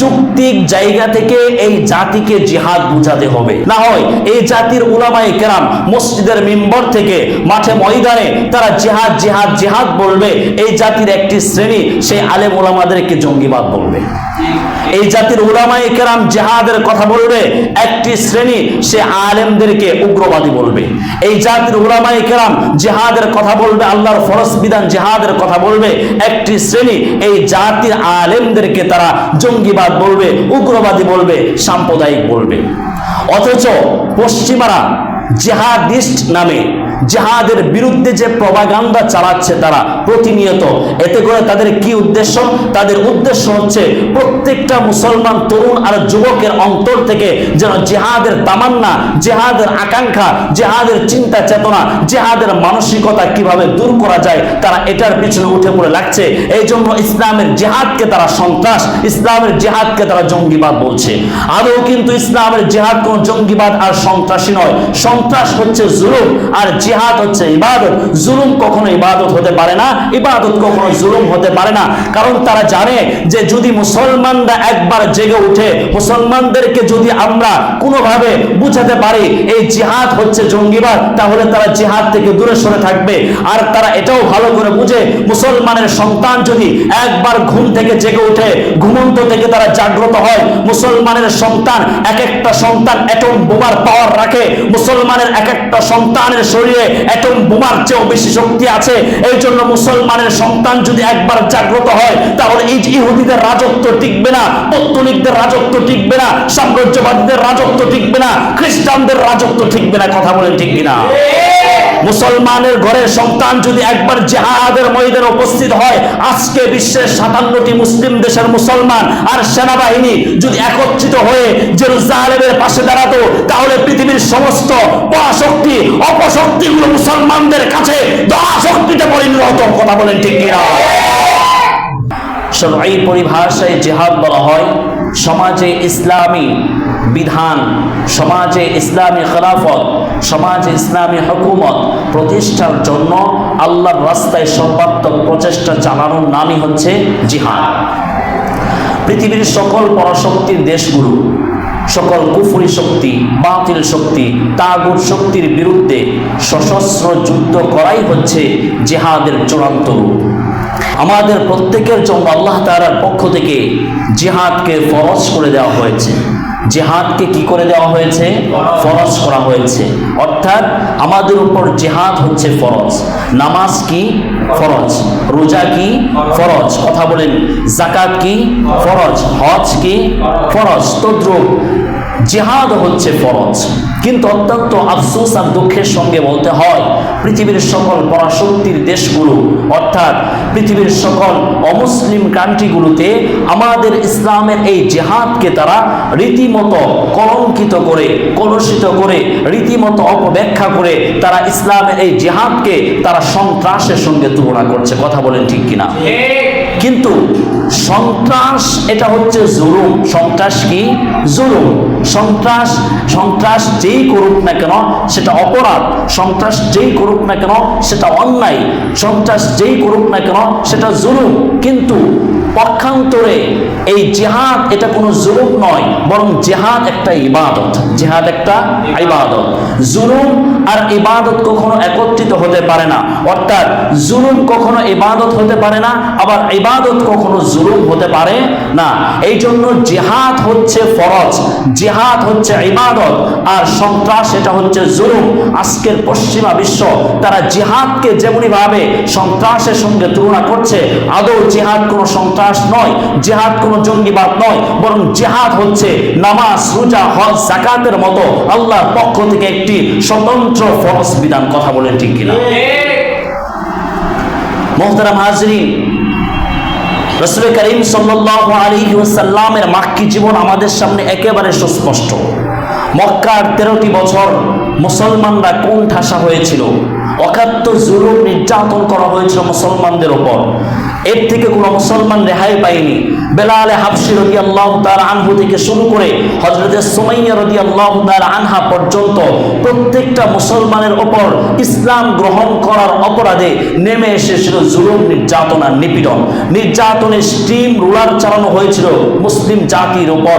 যুক্তিক জায়গা থেকে এই জাতিকে জিহাদ বুঝাতে হবে। না হয় এই জাতির উলামায়ে কেরাম মসজিদের মেম্বর থেকে মাঠে ময়দানে তারা জিহাদ জিহাদ জিহাদ বলবে, এই জাতির একটি শ্রেণি সেই আলেম ওলামাদেরকে জঙ্গিবাদ বলবে। এই জাতির উলামায়ে কেরাম জিহাদের কথা বলবে, একটি শ্রেণি সে আলেমদেরকে উগ্রবাদী বলবে। এই জাতির উলামায়ে কেরাম জিহাদের কথা বলবে, আল্লাহর ফরজ বিধান জিহাদের কথা বলবে, একটি শ্রেণি এই জাতির আলেমদেরকে তারা জঙ্গিবাদ বলবে, উগ্রবাদী বলবে, সাম্প্রদায়িক বলবে। অথচ পশ্চিমারা জেহাদিস্ট নামে জেহাদের বিরুদ্ধে যে প্রভাগান্ডা চালাচ্ছে তারা প্রতিনিয়ত, এতে করে তাদের কি উদ্দেশ্য? তাদের উদ্দেশ্য হচ্ছে প্রত্যেকটা মুসলমান তরুণ আর যুবকের অন্তর থেকে যেন জেহাদের তামান্না, জেহাদের আকাঙ্ক্ষা, জেহাদের চিন্তা চেতনা, জেহাদের মানসিকতা কীভাবে দূর করা যায়, তারা এটার পিছনে উঠে পড়ে লাগছে। এই জন্য ইসলামের জেহাদকে তারা সন্ত্রাস, ইসলামের জেহাদকে তারা জঙ্গিবাদ বলছে। আদৌ কিন্তু ইসলামের জেহাদ কোন জঙ্গিবাদ আর সন্ত্রাসী নয়। সন্ত্রাস হচ্ছে জুলুম আর জিহাদ হচ্ছে ইবাদত। জুলুম কখনো ইবাদত হতে পারে না, ইবাদত কখনো জুলুম হতে পারে না। কারণ তারা জানে যে যদি মুসলমানরা একবার জেগে উঠে, মুসলমানদেরকে যদি আমরা কোনোভাবে বুঝাতে পারি এই জিহাদ হচ্ছে জঙ্গিবাদ, তাহলে তারা জিহাদ থেকে দূরে সরে থাকবে। আর তারা এটাও ভালো করে বুঝে, মুসলমানের সন্তান যদি একবার ঘুম থেকে জেগে উঠে, ঘুমন্ত থেকে তারা জাগ্রত হয়, মুসলমানের সন্তান এক একটা সন্তান অ্যাটম বোমার পাওয়ার রাখে, মুসলমানের এক একটা সন্তানের শরীরে অ্যাটম বোমার চেয়েও বেশি শক্তি আছে এই জন্য মুসলমানের সন্তান যদি একবার জাগ্রত হয়, তাহলে এই ইহুদিদের রাজত্ব টিকবে না, পত্তলিকদের রাজত্ব টিকবে না, সাম্রাজ্যবাদীদের রাজত্ব টিকবে না, খ্রিস্টানদের রাজত্ব টিকবে না, কথা বলেন ঠিক কিনা? মুসলমানের ঘরের সন্তান যদি একবার জেহাদের ময়দানে উপস্থিত হয়, আজকে বিশ্বের সাতান্নটি মুসলিম দেশের মুসলমান আর সেনাবাহিনী যদি একত্রিত হয়ে জেরুজালেমের পাশে দাঁড়াতো, তাহলে পৃথিবীর সমস্ত পরাশক্তি, অপশক্তিগুলো মুসলমানদের কাছে দশক্তিতে পরিণত হতো। কথা বলেন ঠিক কিনা? এই পরিভাষায় জেহাদ বলা হয় সমাজে ইসলামী বিধান, সমাজে ইসলামী খেলাফত, সমাজে ইসলামী হকুমত প্রতিষ্ঠার জন্য আল্লাহর রাস্তায় সর্বাত্মক প্রচেষ্টা চালানোর নামই হচ্ছে জিহাদ। পৃথিবীর সকল পরাশক্তির দেশগুলো সকল কুফুরি শক্তি, বাতিল শক্তি, তাগুর শক্তির বিরুদ্ধে সশস্ত্র যুদ্ধ করাই হচ্ছে জেহাদের চূড়ান্ত রূপ। আমাদের প্রত্যেকের জন্য আল্লাহ তাআলার পক্ষ থেকে জিহাদকে ফরজ করে দেওয়া হয়েছে। জেহাদকে কি করে দেওয়া হয়েছে? ফরজ করা হয়েছে। অর্থাৎ আমাদের উপর জেহাদ হচ্ছে ফরজ। নামাজ কি? ফরজ। রোজা কি? ফরজ। কথা বলেন। জাকাত কি? ফরজ। হজ কি? ফরজ। তদ্রুপ। জেহাদ হচ্ছে ফরজ। কিন্তু অত্যন্ত আফসোস আর দুঃখের সঙ্গে বলতে হয়, পৃথিবীর সকল পরাশক্তির দেশগুলো, অর্থাৎ পৃথিবীর সকল অমুসলিম কান্ট্রিগুলোতে আমাদের ইসলামের এই জেহাদকে তারা রীতিমতো কলঙ্কিত করে, কলুষিত করে, রীতিমতো অপব্যাখ্যা করে তারা ইসলামের এই জেহাদকে তারা সন্ত্রাসের সঙ্গে তুলনা করছে। কথা বলেন ঠিক কিনা? কিন্তু সন্ত্রাস এটা হচ্ছে জুলুম। সন্ত্রাস কি? জুলুম। সন্ত্রাস সন্ত্রাস যেই করুক না কেন সেটা অপরাধ, সন্ত্রাস যেই করুক না কেন সেটা অন্যায়, সন্ত্রাস যেই করুক না কেন সেটা জুলুম। কিন্তু পক্ষান্তরে এই জেহাদ এটা কোনো জুলুম নয়, বরং জেহাদ একটা ইবাদত। জেহাদ একটা ইবাদত। জুলুম আর ইবাদত কখনো একত্রিত হতে পারে না। অর্থাৎ জুলুম কখনো ইবাদত হতে পারে না, আবার ইবাদত কখনো জুলুম হতে পারে না। এই জন্য জেহাদ হচ্ছে ফরজ। জেহাদ হচ্ছে ইবাদত আর সন্ত্রাস এটা হচ্ছে জুলুম। আজকের পশ্চিমা বিশ্ব তারা জেহাদকে যেমনি ভাবে সন্ত্রাসের সঙ্গে তুলনা করছে আদৌ জেহাদ কোনো সন্ত্রাস নয় জেহাদ কোনো জঙ্গিবাদ নয় বরং জেহাদ হচ্ছে নামাজ রোজা হজ জাকাতের মতো আল্লাহর পক্ষ থেকে একটি স্বতন্ত্র ফরজ বিধান। কথা বলেন ঠিক কিনা? মোহতারাম হাজরিন রসুল করিম সাল্লাহ আলাইহি সাল্লামের মাক্কি জীবন আমাদের সামনে একেবারে সুস্পষ্ট। মক্কার তেরোটি বছর মুসলমানরা কোন ঠাসা হয়েছিল? অকাত্য জুলুম নির্যাতন করা হয়েছিল মুসলমানদের ওপর। এর থেকে কোনো মুসলমান রেহাই পায়নি। বেলাল হাফসি রদি আল্লাহ তার আনহু থেকে শুরু করে হজরত সোমাইয়া রদি আল্লাহ তার আনহা পর্যন্ত প্রত্যেকটা মুসলমানের ওপর ইসলাম গ্রহণ করার অপরাধে নেমে এসেছিল জুলুম নির্যাতনার নিপীড়ন। নির্যাতনের স্টিম রুলার চালানো হয়েছিল মুসলিম জাতির উপর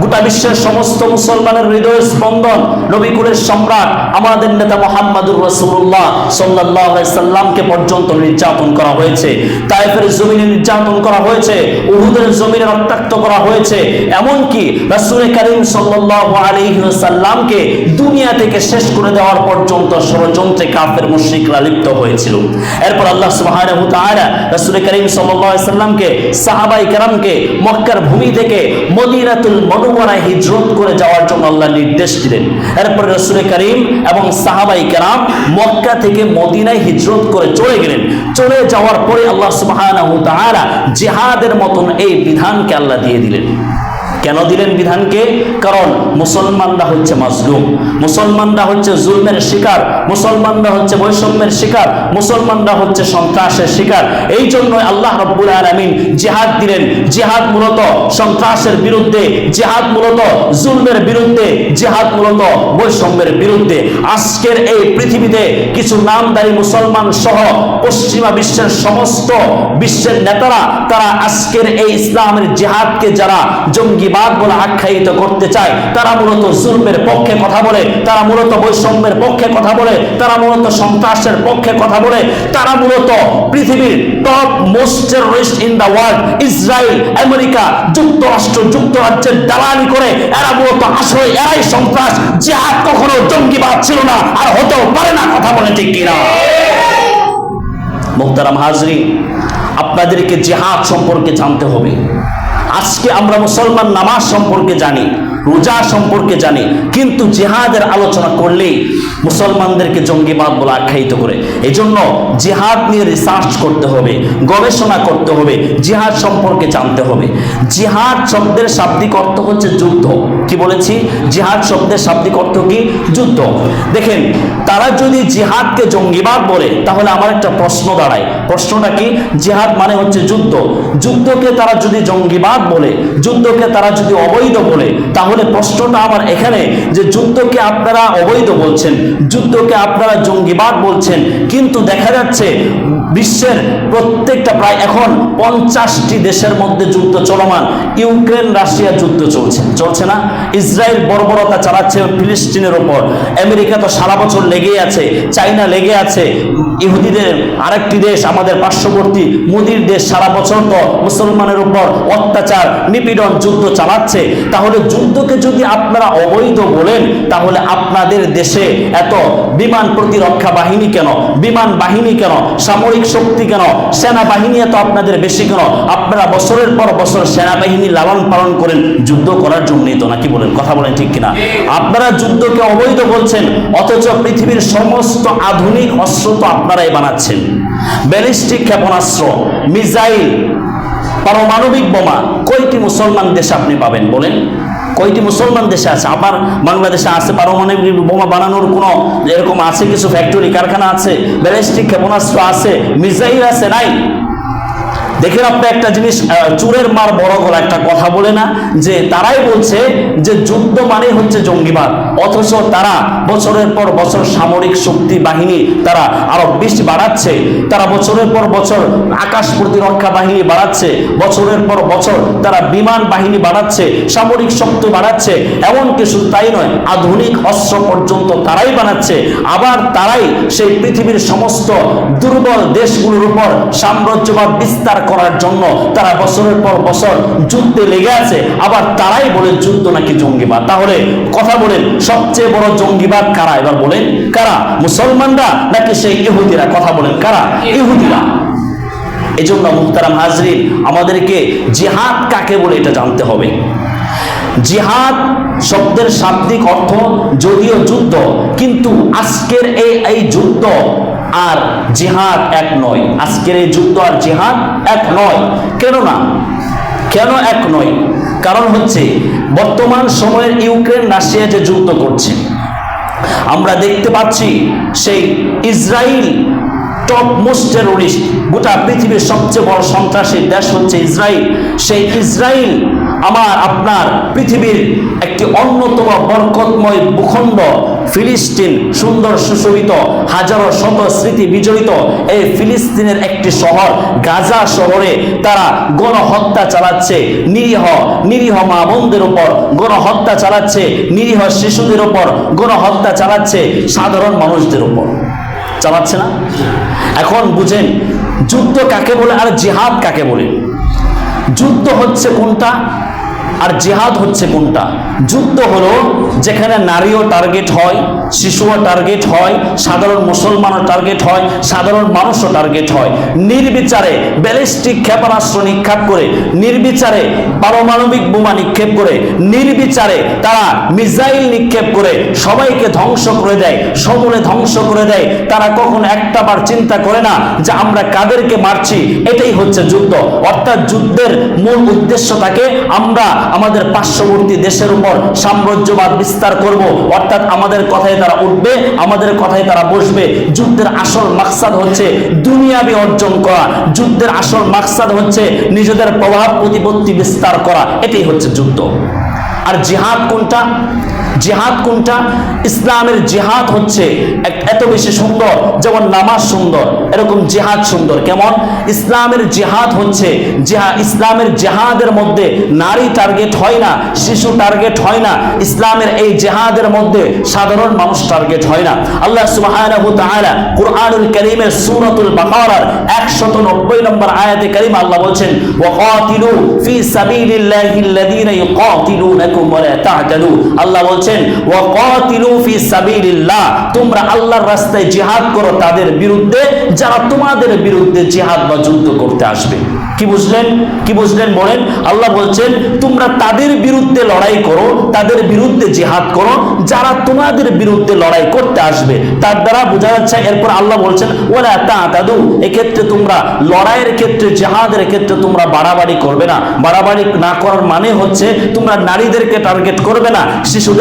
গোটা বিশ্বের সমস্ত মুসলমানের হৃদয় স্পন্দন নবীকুলের সম্রাট, আমাদের নেতা মোহাম্মদুর রসুল্লাহ সাল্লাহ সাল্লামকে পর্যন্ত নির্যাতন করা হয়েছে। তাইফের জমিনে নির্যাতন করা হয়েছে, উহুদের জমিনে রক্তাক্ত করা হয়েছে, এমনকি রাসুল করিম সাল্লাহ আলহিসাল্লামকে দুনিয়া থেকে শেষ করে দেওয়ার পর্যন্ত ষড়যন্ত্রে কাফের মুশ্রিকরা লিপ্ত হয়েছিল। এরপর আল্লাহ সুবহানাহু তাআলা রাসূল করিম আলাইহি সাল্লামকে সাহাবাই কেরামকে, মক্কার ভূমি থেকে মদিনাতুল মনোবরায় হিজরত করে যাওয়ার জন্য আল্লাহ নির্দেশ দিলেন। এরপর রসুল করিম এবং সাহাবাই কেরাম মক্কা থেকে মদিনায় হিজরত করে চলে গেলেন। চলে যাওয়ার পরে আল্লাহ সুবাহ জিহাদের মতন এই বিধানকে আল্লাহ দিয়ে দিলেন। কেন দিলেন বিধানকে? কারণ মুসলমানরা হচ্ছে মাজলুম, মুসলমানরা হচ্ছে জুলমের শিকার, মুসলমানরা হচ্ছে বৈষম্যের শিকার, মুসলমানরা হচ্ছে সন্ত্রাসের শিকার। এই জন্য আল্লাহ রব্বুল আলমিন জেহাদ দিলেন। জেহাদ মূলত সন্ত্রাসের বিরুদ্ধে, জেহাদ মূলত জুলমের বিরুদ্ধে, জেহাদ মূলত বৈষম্যের বিরুদ্ধে। আজকের এই পৃথিবীতে কিছু নামদারি মুসলমান সহ পশ্চিমা বিশ্বের সমস্ত বিশ্বের নেতারা, তারা আজকের এই ইসলামের জেহাদকে যারা জঙ্গিবাদ বলে আখ্যায়িত করতে চায়, তারা মূলত জুলমের পক্ষে কথা বলে, তারা মূলত বৈষম্যের পক্ষে কথা বলে, তারা মূলত সন্ত্রাসের পক্ষে কথা বলে, তারা মূলত পৃথিবীর top most terrorist in the world Israel America যুক্তরাষ্ট্র, যুক্তরাজ্যের দালালি করে, এরা মূলত আসলে এরাই সন্ত্রাস, জেহাদ কখনো জঙ্গিবাদ ছিল না, আর হতেও পারে না, কথা বলে ঠিক কিনা? মোহতারাম হাজরি, আপনাদেরকে জেহাদ সম্পর্কে জানতে হবে। আজকে আমরা মুসলমান নামাজ সম্পর্কে জানি। রোজা সম্পর্কে জানি, কিন্তু জেহাদের আলোচনা করলেই মুসলমানদেরকে জঙ্গিবাদ বলে আখ্যায়িত করে। এই জন্য জেহাদ নিয়ে রিসার্চ করতে হবে, গবেষণা করতে হবে, জিহাদ সম্পর্কে জানতে হবে। জিহাদ শব্দের শাব্দিক অর্থ হচ্ছে যুদ্ধ। কি বলেছি? জিহাদ শব্দের শাব্দিক অর্থ কি? যুদ্ধ। দেখেন, তারা যদি জিহাদকে জঙ্গিবাদ বলে, তাহলে আমার একটা প্রশ্ন দাঁড়ায়। প্রশ্নটা কি? জিহাদ মানে হচ্ছে যুদ্ধ। যুদ্ধকে তারা যদি জঙ্গিবাদ বলে, যুদ্ধকে তারা যদি অবৈধ বলে, তাহলে প্রশ্নটা আমার এখানে যে যুদ্ধকে আপনারা অবৈধ বলছেন, যুদ্ধকে আপনারা জঙ্গিবাদ বলছেন, কিন্তু দেখা যাচ্ছে বিশ্বের প্রত্যেকটা প্রায় এখন পঞ্চাশটি দেশের মধ্যে যুদ্ধ চলমান। ইউক্রেন, রাশিয়া যুদ্ধ চলছে চলছে না? ইসরায়েল বর্বরতা চালাচ্ছে ফিলিস্তিনের ওপর। আমেরিকা তো সারা বছর লেগেই আছে, চাইনা লেগে আছে। ইহুদিদের আরেকটি দেশ, আমাদের পার্শ্ববর্তী মুদির দেশ সারা বছর তো মুসলমানের উপর অত্যাচার, নিপীড়ন যুদ্ধ চালাচ্ছে। তাহলে যুদ্ধকে যদি আপনারা অবৈধ বলেন, তাহলে আপনাদের দেশে এত বিমান প্রতিরক্ষা বাহিনী কেন, বিমান বাহিনী কেন, সামরিক শক্তি কেন, সেনাবাহিনী এত আপনাদের বেশি কেন? আপনারা বছরের পর বছর সেনাবাহিনী লালন পালন করেন, যুদ্ধ করার জন্যই তো, নাকি বলেন? কথা বলেন ঠিক কিনা? আপনারা যুদ্ধকে অবৈধ বলছেন, অথচ পৃথিবীর সমস্ত আধুনিক অস্ত্র তো আপনারাই বানাচ্ছেন। ব্যালিস্টিক ক্ষেপণাস্ত্র, মিসাইল, পারমাণবিক বোমা, কয়টি মুসলমান দেশে আপনি পাবেন বলেন? কয়টি মুসলমান দেশে আছে? আবার বাংলাদেশে আছে পারমাণবিক বোমা বানানোর কোনো এরকম আছে কিছু ফ্যাক্টরি কারখানা আছে? ব্যালিস্টিক ক্ষেপণাস্ত্র আছে? মিসাইল আছে? নাই? দেখেন আপনি একটা জিনিস চুরের মার বড় গলা একটা কথা বলে না, যে তারাই বলছে যে যুদ্ধ মানে হচ্ছে জঙ্গিবাদ, অথচ তারা বছরের পর বছর সামরিক শক্তি বাহিনী তারা আরও বেশি বাড়াচ্ছে, তারা বছরের পর বছর আকাশ প্রতিরক্ষা বাহিনী বাড়াচ্ছে, বছরের পর বছর তারা বিমান বাহিনী বাড়াচ্ছে, সামরিক শক্তি বাড়াচ্ছে এমনকি শুধু তাই নয়, আধুনিক অস্ত্র পর্যন্ত তারাই বানাচ্ছে, আবার তারাই সেই পৃথিবীর সমস্ত দুর্বল দেশগুলোর উপর সাম্রাজ্যবাদ বিস্তার করার জন্য তারা বছরের পর বছর যুদ্ধে লেগে আছে, আবার তারাই বলে যুদ্ধ নাকি জঙ্গিবাদ। তাহলে কথা বলেন, সবচেয়ে বড় জঙ্গিবাদ কারা? এবার বলেন, কারা? মুসলমানরা নাকি সেই ইহুদিরা? কথা বলেন, কারা? ইহুদিরা। এই জন্য মুক্তারাম হাজরিন, আমাদেরকে জিহাদ কাকে বলে এটা জানতে হবে। জিহাদ শব্দের শাব্দিক অর্থ যদিও যুদ্ধ, কিন্তু আজকের এই এই যুদ্ধ আর জিহাদ এক নয়। আজকের এই যুদ্ধ আর জিহাদ এক নয়। কেন না কেন এক নয়? কারণ হচ্ছে, বর্তমান সময়ের ইউক্রেন রাশিয়া যে যুদ্ধ করছে, আমরা দেখতে পাচ্ছি সেই ইসরায়েল টপ মোস্ট টেরোরিস্ট, গোটা পৃথিবীর সবচেয়ে বড় সন্ত্রাসী দেশ হচ্ছে ইসরায়েল। সেই ইসরায়েল আমার, আপনার পৃথিবীর একটি অন্যতম বরকতময় ভূখণ্ড, ফিলিস্তিন, সুন্দর সুশোভিত, হাজারো শত স্মৃতি বিজড়িত এই ফিলিস্তিনের একটি শহর গাজা শহরে তারা গণহত্যা চালাচ্ছে। নিরীহ নিরীহ মা বোনদের উপর গণহত্যা চালাচ্ছে, নিরীহ শিশুদের উপর গণহত্যা চালাচ্ছে সাধারণ মানুষদের উপর। চালাচ্ছে না? এখন বুঝেন, যুদ্ধ কাকে বলে আর জিহাদ কাকে বলে? যুদ্ধ হচ্ছে কোনটা আর জেহাদ হচ্ছে কোনটা? যুদ্ধ হলো যেখানে নারীও টার্গেট হয়, শিশুও টার্গেট হয়, সাধারণ মুসলমানও টার্গেট হয়, সাধারণ মানুষও টার্গেট হয়। নির্বিচারে ব্যালিস্টিক ক্ষেপণাস্ত্র নিক্ষেপ করে, নির্বিচারে পারমাণবিক বোমা নিক্ষেপ করে, নির্বিচারে তারা মিসাইল নিক্ষেপ করে, সবাইকে ধ্বংস করে দেয়, সমূলে ধ্বংস করে দেয়। তারা কখনো একটা বার চিন্তা করে না যে আমরা কাদেরকে মারছি, এটাই হচ্ছে যুদ্ধ। অর্থাৎ যুদ্ধের মূল উদ্দেশ্য থাকে আমরা আমাদের পার্শ্ববর্তী দেশের উপর সাম্রাজ্যবাদ বিস্তার করব। অর্থাৎ আমাদের কথায় তারা উঠবে, আমাদের কথায় তারা বসবে। যুদ্ধের আসল মাকসাদ হচ্ছে দুনিয়াবি অর্জন করা। যুদ্ধের আসল মাকসাদ হচ্ছে নিজেদের প্রভাব, প্রতিপত্তি বিস্তার করা। এটাই হচ্ছে যুদ্ধ। আর জিহাদ কোনটা? জিহাদ কোনটা? ইসলামের জিহাদ হচ্ছে এত বেশি সুন্দর, যেমন নামাজ সুন্দর, এরকম জিহাদ সুন্দর। কেমন? ইসলামের জিহাদ হচ্ছে জিহা, ইসলামের জিহাদের মধ্যে নারী টার্গেট হয় না, শিশু টার্গেট হয় না। ইসলামের এই জিহাদের মধ্যে সাধারণ মানুষ টার্গেট হয় না। আল্লাহ তাআলা কুরআনুল কারীমের সূরাতুল বাকারার 190 নম্বর আয়াতে কারীমা আল্লাহ বলছেন, ওয়াকাতিলু ফি সাবিলিল্লাহিল্লাযীনা ইউকাতিলুনাকুম ওয়া লা তা'তাদু আল্লাহ বলছেন সাবিলিল্লাহ তোমরা আল্লাহর রাস্তায় জিহাদ করো তাদের বিরুদ্ধে, যারা তোমাদের বিরুদ্ধে জিহাদ বা যুদ্ধ করতে আসবে। কি বুঝলেন? কি বুঝলেন বলেন? আল্লাহ বলছেন, তোমরা তাদের বিরুদ্ধে লড়াই করো, তাদের বিরুদ্ধে জিহাদ করো, যারা তোমাদের বিরুদ্ধে লড়াই করতে আসবে। তার দ্বারা বোঝা যাচ্ছে, এরপর আল্লাহ বলছেন ওরা তা দাদু এক্ষেত্রে তোমরা লড়াইয়ের ক্ষেত্রে, জিহাদের ক্ষেত্রে তোমরা বাড়াবাড়ি করবে না। বাড়াবাড়ি না করার মানে হচ্ছে, তোমরা নারীদেরকে টার্গেট করবে না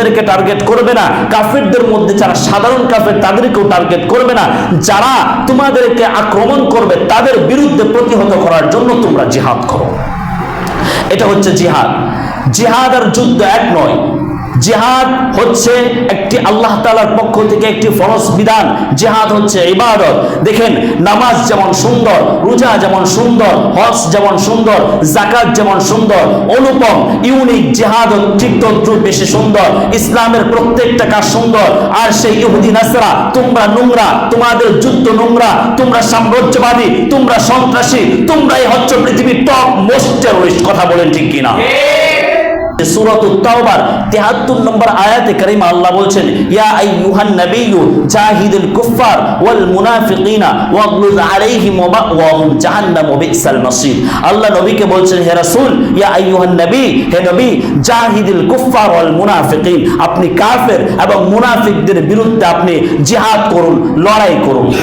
শিশুদেরকে টার্গেট করবে না। কাফেরদের মধ্যে যারা সাধারণ কাফের, তাদেরকেও টার্গেট করবে না। যারা তোমাদেরকে আক্রমণ করবে, তাদের বিরুদ্ধে প্রতিহত করার জন্য তোমরা জিহাদ করো। এটা হচ্ছে জিহাদ। জিহাদ আর যুদ্ধ এক নয়। জিহাদ হচ্ছে একটি আল্লাহ তালার পক্ষ থেকে একটি ফরজ বিধান। জেহাদ হচ্ছে ইবাদত। দেখেন, নামাজ যেমন সুন্দর, রোজা যেমন সুন্দর, হজ যেমন সুন্দর জাকাত যেমন সুন্দর, অনুপম, ইউনিক জেহাদ ঠিক তদ্রু বেশি সুন্দর, ইসলামের প্রত্যেকটা কাজ সুন্দর। আর সেই ইহুদি নাসরা, তোমরা নোংরা, তোমাদের যুদ্ধ নোংরা, তোমরা সাম্রাজ্যবাদী, তোমরা সন্ত্রাসী, তোমরাই হচ্ছে পৃথিবীর টপ মোস্ট টেরোরিস্ট কথা বলেন ঠিক কিনা? সূরাতুত তাওবার 73 নম্বর কারিমা আল্লাহ নবীকে বলছেন, হে ইয়া হে আপনি কাফের এবং মুনাফিকদের বিরুদ্ধে আপনি জিহাদ করুন, লড়াই করুন।